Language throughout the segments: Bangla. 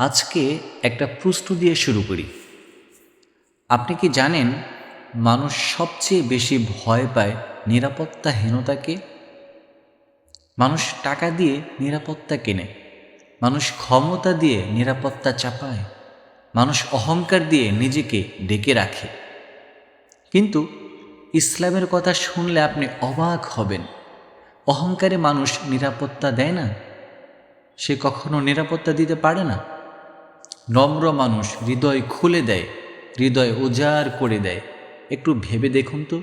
আজকে একটা প্রশ্ন দিয়ে শুরু করি। আপনি কি জানেন মানুষ সবচেয়ে বেশি ভয় পায় নিরাপত্তাহীনতাকে? মানুষ টাকা দিয়ে নিরাপত্তা কেনে। মানুষ ক্ষমতা দিয়ে নিরাপত্তা চাপায়। মানুষ অহংকার দিয়ে নিজেকে ডেকে রাখে। কিন্তু ইসলামের কথা শুনলে আপনি অবাক হবেন। অহংকারে মানুষ নিরাপত্তা দেয় না। সে কখনো নিরাপত্তা দিতে পারে না। নম্র মানুষ হৃদয় খুলে দেয়, হৃদয় উজাড় করে দেয়। একটু ভেবে দেখুন তো।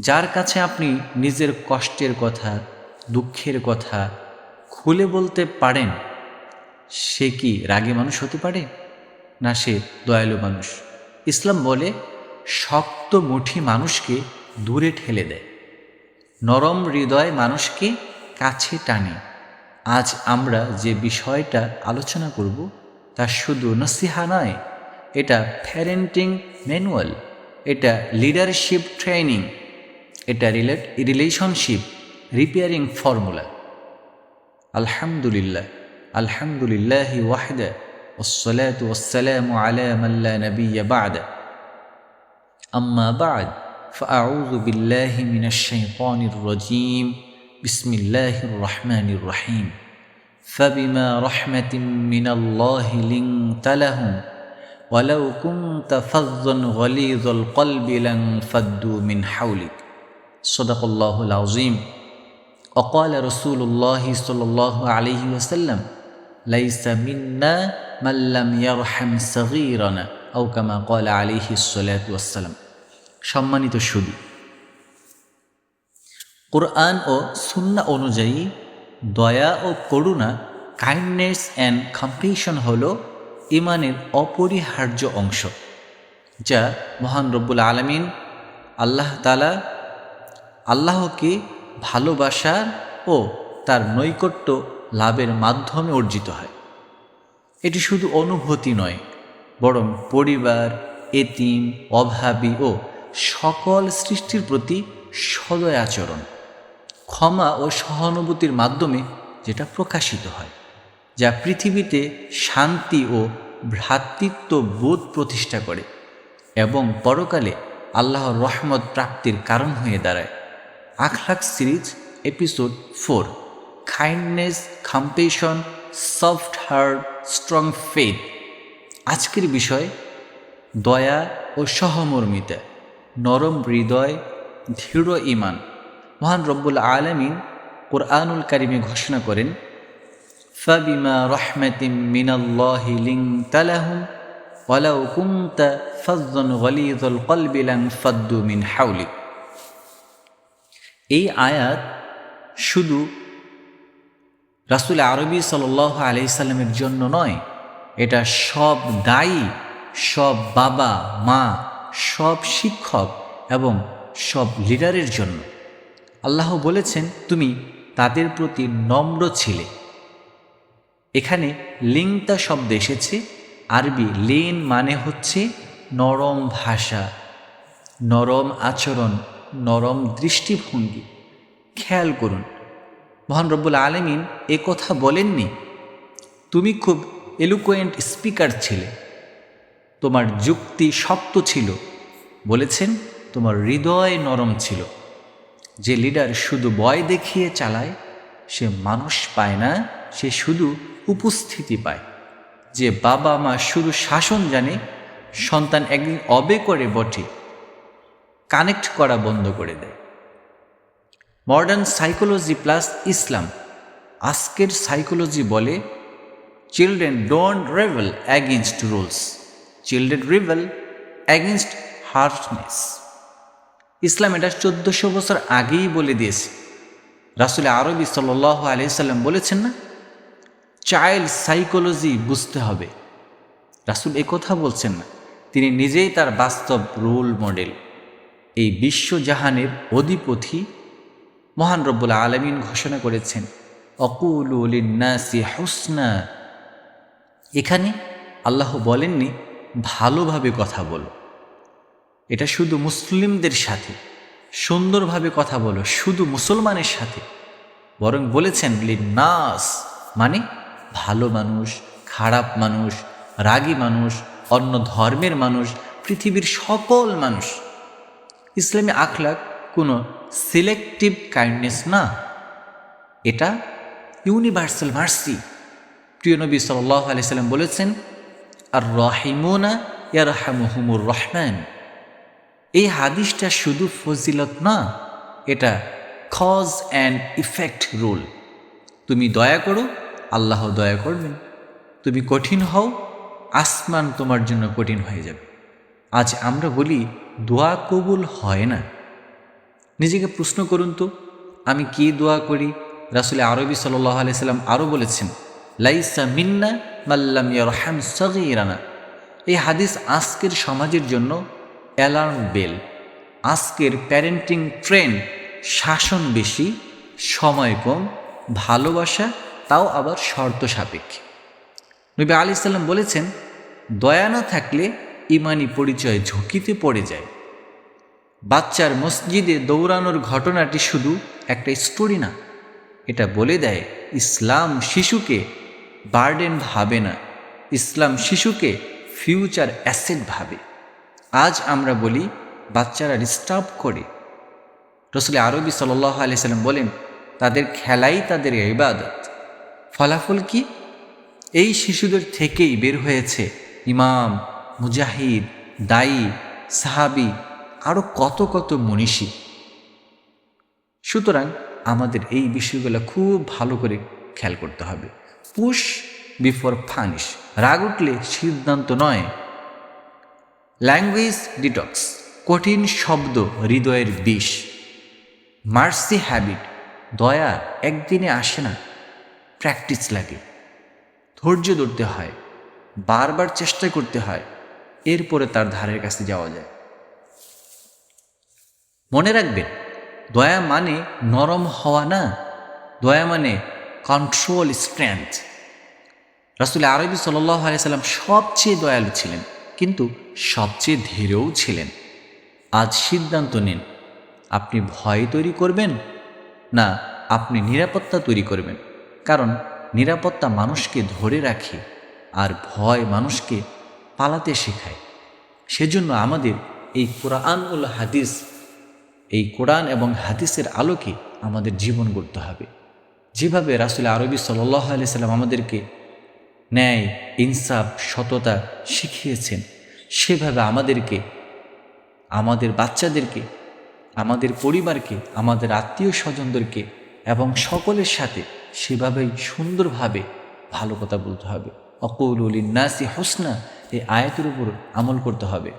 যার কাছে আপনি নিজের কষ্টের কথা, দুঃখের কথা খুলে বলতে পারেন, সে কি রাগে মানুষ হতে পারে? না, সে দয়ালু মানুষ। ইসলাম বলে, শক্ত মুঠি মানুষকে দূরে ঠেলে দেয়। নরম হৃদয় মানুষকে কাছে টানে। আজ আমরা যে বিষয়টা আলোচনা করব তা শুধু নসিহা নয় এটা প্যারেন্টিং ম্যানুয়াল এটা লিডারশিপ ট্রেনিং এটা রিলেট রিলেশনশিপ রিপেয়ারিং ফর্মুলা আলহামদুলিল্লাহ আলহামদুলিল্লাহ ওয়াহদা والصلاة والسلام على من لا نبي بعده أما بعد فأعوذ بالله من الشيطان الرجيم بسم الله الرحمن الرحيم فبما رحمة من الله لنت لهم ولو كنت فظا غليظ القلب لانفضوا من حولك صدق الله العظيم وقال رسول الله صلى الله عليه وسلم ليس منا من لم يرحم صغيرنا أو كما قال عليه الصلاة والسلام সম্মানিত শুধু কোরআন ও সুন্না অনুযায়ী দয়া ও করুণা কাইন্ডনেস অ্যান্ড কম্পেশন হল ইমানের অপরিহার্য অংশ, যা মহান রব্বুল আলমিন আল্লাহ তালা আল্লাহকে ভালোবাসার ও তার নৈকট্য লাভের মাধ্যমে অর্জিত হয়। এটি শুধু অনুভূতি নয়, বরং পরিবার, এতিম, অভাবী ও সকল সৃষ্টির প্রতি সদয় আচরণ। ক্ষমা ও সহানুভূতির মাধ্যমে যেটা প্রকাশিত হয়, যা পৃথিবীতে শান্তি ও ভ্রাতৃত্ব বোধ প্রতিষ্ঠা করে এবং পরকালে আল্লাহর রহমত প্রাপ্তির কারণ হয়ে দাঁড়ায়। আখলাক series, episode four kindness compassion soft heart strong faith আজকের বিষয়, দয়া ও সহমর্মিতা, নরম হৃদয়, দৃঢ় ইমান মহান রব্বুল আলমিন কোরআনুল কারিমে ঘোষণা করেন, ফাবিমা রহমাতিম মিনাল্লাহি লিংতালাহুম ওয়ালাউ কুনতা ফাজ্জান গলিযুল কলবি লানফাদ্দু মিন হাওলিক। এই আয়াত শুধু রাসুল আরবি সাল আলি সাল্লামের জন্য নয়, এটা সব দায়ী, সব বাবা, মা, সব শিক্ষক এবং সব লিডারের জন্য। আল্লাহ বলেছেন, তুমি তাদের প্রতি নম্র ছিলে। এখানে লিংতা শব্দ এসেছে, আরবি লেন মানে হচ্ছে নরম ভাষা, নরম আচরণ, নরম দৃষ্টিভঙ্গি। খেয়াল করুন, মহান রব্বুল আলমিন এ কথা বলেননি, তুমি খুব এলুকোয়েন্ট স্পিকার ছিলে, তোমার যুক্তি শক্ত ছিল। বলেছেন, তোমার হৃদয় নরম ছিল। যে লিডার শুধু বয় দেখিয়ে চালায়, সে মানুষ পায় না, সে শুধু উপস্থিতি পায়। যে বাবা মা শুধু শাসন জানে, সন্তান একদিন অবে করে বটে কানেক্ট করা বন্ধ করে দেয়। মডার্ন সাইকোলজি প্লাস ইসলাম আজকের সাইকোলজি বলে children don't Revel against rules children reveal against হার্টনেস ইসলাম এটা চোদ্দশো বছর আগেই বলে দিয়েছে। রাসুল আরবি সাল আলিয়াল্লাম বলেছেন না, চাইল্ড সাইকোলজি বুঝতে হবে। রাসুল কথা বলছেন না, তিনি নিজেই তার বাস্তব রোল মডেল। এই বিশ্বজাহানের অধিপতি মহান রব্বুল আলমিন ঘোষণা করেছেন অকুলিনাসি হুসনা। এখানে আল্লাহ বলেননি, ভালোভাবে কথা বলো। এটা শুধু মুসলিমদের সাথে। সুন্দরভাবে কথা বলো, শুধু মুসলমানের সাথে। বরং বলেছেন নাস মানে ভালো মানুষ, খারাপ মানুষ, রাগী মানুষ, অন্য ধর্মের মানুষ, পৃথিবীর সকল মানুষ। ইসলামী আখলাক কোনো সিলেক্টিভ কাইন্ডনেস না। এটা ইউনিভার্সাল মার্সি প্রিয় নবী সাল্লাহ আলাইসাল্লাম বলেছেন আর রহিমুনা ইয়ারহামুহুমুর রহমান। এই হাদিসটা শুধু ফজিলত না, এটা কজ অ্যান্ড ইফেক্ট রুল তুমি দয়া করো, আল্লাহ দয়া করবেন। তুমি কঠিন হও, আসমান তোমার জন্য কঠিন হয়ে যাবে। আজ আমরা বলি, দোয়া কবুল হয় না। নিজেকে প্রশ্ন করুন তো, আমি কি দোয়া করি? রাসুল আরবি সাল্লাহ আলাইসাল্লাম আরও বলেছেন, লাইসা মিন্না মাল্লাম ইয়ার হ্যাম ইয়ারহাম সগিরানা। এই হাদিস আজকের সমাজের জন্য অ্যালার্ম বেল। আজকের প্যারেন্টিং ট্রেন্ড শাসন বেশি, সময় কম, ভালোবাসা, তাও আবার শর্ত সাপেক্ষে। নবী আলি সাল্লাম বলেছেন, দয়া না থাকলে ইমানি পরিচয় ঝুঁকিতে পড়ে যায়। বাচ্চার মসজিদে দৌড়ানোর ঘটনাটি শুধু একটা স্টোরি না, এটা বলে দেয়, ইসলাম শিশুকে বার্ডেন ভাবে না। ইসলাম শিশুকে ফিউচার অ্যাসেট ভাবে। আজ আমরা বলি, বাচ্চারা ডিস্টার্ব করে। রসুল আরবি সাল্লাহ আলিয়াল্লাম বলেন, তাদের খেলাই তাদের ইবাদত। ফলাফল কি? এই শিশুদের থেকেই বের হয়েছে ইমাম, মুজাহিদ, দায়ী, সাহাবি আরও কত কত মনীষী। সুতরাং আমাদের এই বিষয়গুলো খুব ভালো করে খেয়াল করতে হবে। পুশ বিফোর ফানিশ রাগ উঠলে সিদ্ধান্ত নয়। ল্যাঙ্গুয়েজ ডিটক্স কঠিন শব্দ হৃদয়ের বিষ। মার্সি হ্যাবিট দয়া একদিনে আসে না। প্র্যাকটিস লাগে। ধৈর্য ধরতে হয়। বারবার চেষ্টা করতে হয়। এরপরে তার ধারের কাছে যাওয়া যায়। মনে রাখবেন, দয়া মানে নরম হওয়া না। দয়া মানে কন্ট্রোল স্ট্রেংথ রাসুল আরবি সাল্লাহ আলিয়াল্লাম সবচেয়ে দয়ালু ছিলেন। কিন্তু সবচেয়ে ধীরেও ছিলেন। আজ সিদ্ধান্ত নিন, আপনি ভয় তৈরি করবেন না আপনি নিরাপত্তা তৈরি করবেন। কারণ নিরাপত্তা মানুষকে ধরে রাখে আর ভয় মানুষকে পালাতে শেখায়। সেজন্য আমাদের এই কোরআন কোরআনুল হাদিস, এই কোরআন এবং হাদিসের আলোকে আমাদের জীবন গড়তে হবে। যেভাবে রাসুল আরবি সাল্লাহ আলি সাল্লাম আমাদেরকে ন্যায়, ইনসাফ, সততা শিখিয়েছেন। সেভাবে আমাদেরকে, আমাদের বাচ্চাদেরকে, আমাদের পরিবারকে, আমাদের আত্মীয় স্বজনদেরকে এবং সকলের সাথে সেভাবেই সুন্দরভাবে ভালো কথা বলতে হবে। অকৌল নাসি হোসনা, এই আয়াতের উপর আমল করতে হবে।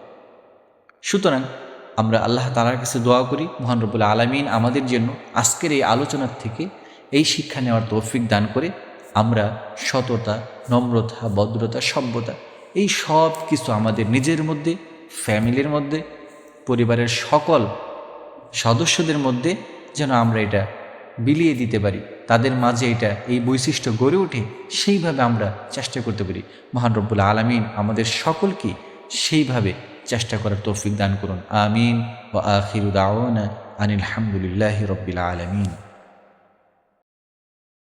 সুতরাং আমরা আল্লাহ তালার কাছে দোয়া করি, মহান রবুল্লা আলমিন আমাদের জন্য আজকের এই আলোচনার থেকে এই শিক্ষা নেওয়ার তৌফিক দান করে আমরা সততা নম্রতা, ভদ্রতা, সভ্যতা, এই সব কিছু আমাদের নিজের মধ্যে, ফ্যামিলির মধ্যে, পরিবারের সকল সদস্যদের মধ্যে যেন আমরা এটা বিলিয়ে দিতে পারি। তাদের মাঝে এটা, এই বৈশিষ্ট্য গড়ে ওঠে সেইভাবে আমরা চেষ্টা করতে পারি। মহান রব্বুল আলমিন আমাদের সকলকে সেইভাবে চেষ্টা করার তৌফিক দান করুন। আমিন। ও আখিরুদ আনিল হামদুলিল্লাহ রব্বিল আলমিন।